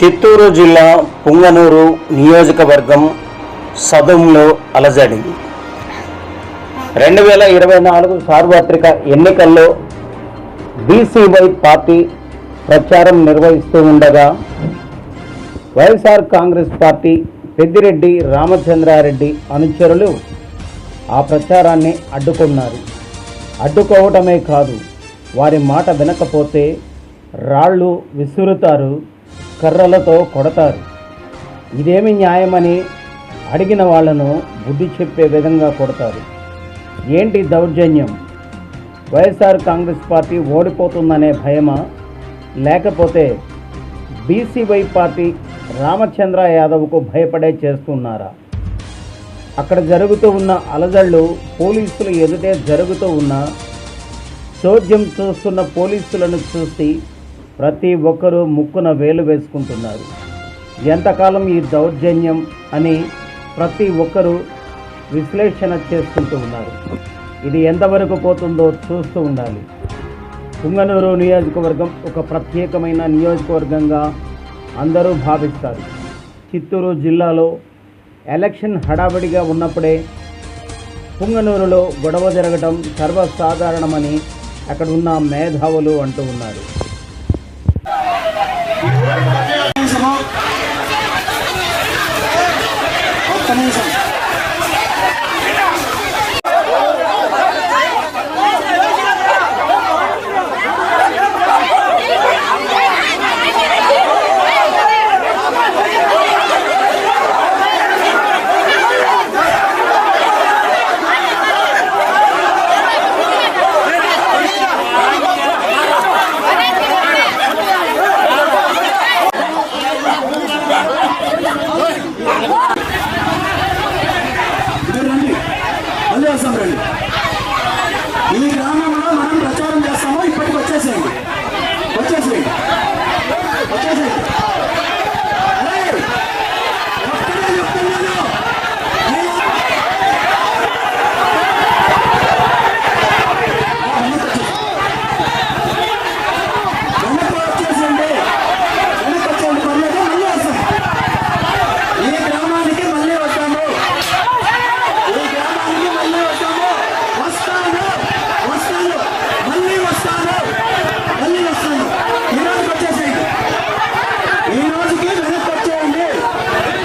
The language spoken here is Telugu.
చిత్తూరు జిల్లా పుంగనూరు నియోజకవర్గం సదంలో అలజడి రెండు వేల ఇరవై నాలుగు సార్వత్రిక ఎన్నికల్లో బీసీవై పార్టీ ప్రచారం నిర్వహిస్తూ ఉండగా వైఎస్ఆర్ కాంగ్రెస్ పార్టీ పెద్దిరెడ్డి రామచంద్రారెడ్డి అనుచరులు ఆ ప్రచారాన్ని అడ్డుకున్నారు. అడ్డుకోవటమే కాదు వారి మాట వినకపోతే రాళ్ళు విసురుతారు కర్రలతో కొడతారు. ఇదేమి న్యాయమని అడిగిన వాళ్ళను బుద్ధి చెప్పే విధంగా కొడతారు. ఏంటి దౌర్జన్యం? వైఎస్ఆర్ కాంగ్రెస్ పార్టీ ఓడిపోతుందనే భయమా? లేకపోతే బీసీవై పార్టీ రామచంద్ర యాదవ్కు భయపడే చేస్తున్నారా? అక్కడ జరుగుతూ ఉన్న అలజళ్ళు పోలీసులు ఎదుటే జరుగుతూ ఉన్న చోద్యం చూస్తున్న పోలీసులను చూసి ప్రతి ఒక్కరూ ముక్కున వేలు వేసుకుంటున్నారు. ఎంతకాలం ఈ దౌర్జన్యం అని ప్రతి ఒక్కరూ విశ్లేషణ చేసుకుంటూ ఉన్నారు. ఇది ఎంతవరకు పోతుందో చూస్తూ ఉండాలి. పుంగనూరు నియోజకవర్గం ఒక ప్రత్యేకమైన నియోజకవర్గంగా అందరూ భావిస్తారు. చిత్తూరు జిల్లాలో ఎలక్షన్ హడావిడిగా ఉన్నప్పుడే పుంగనూరులో గొడవ జరగడం సర్వసాధారణమని అక్కడ ఉన్న మేధావులు అంటూ ఉన్నారు. Yeah.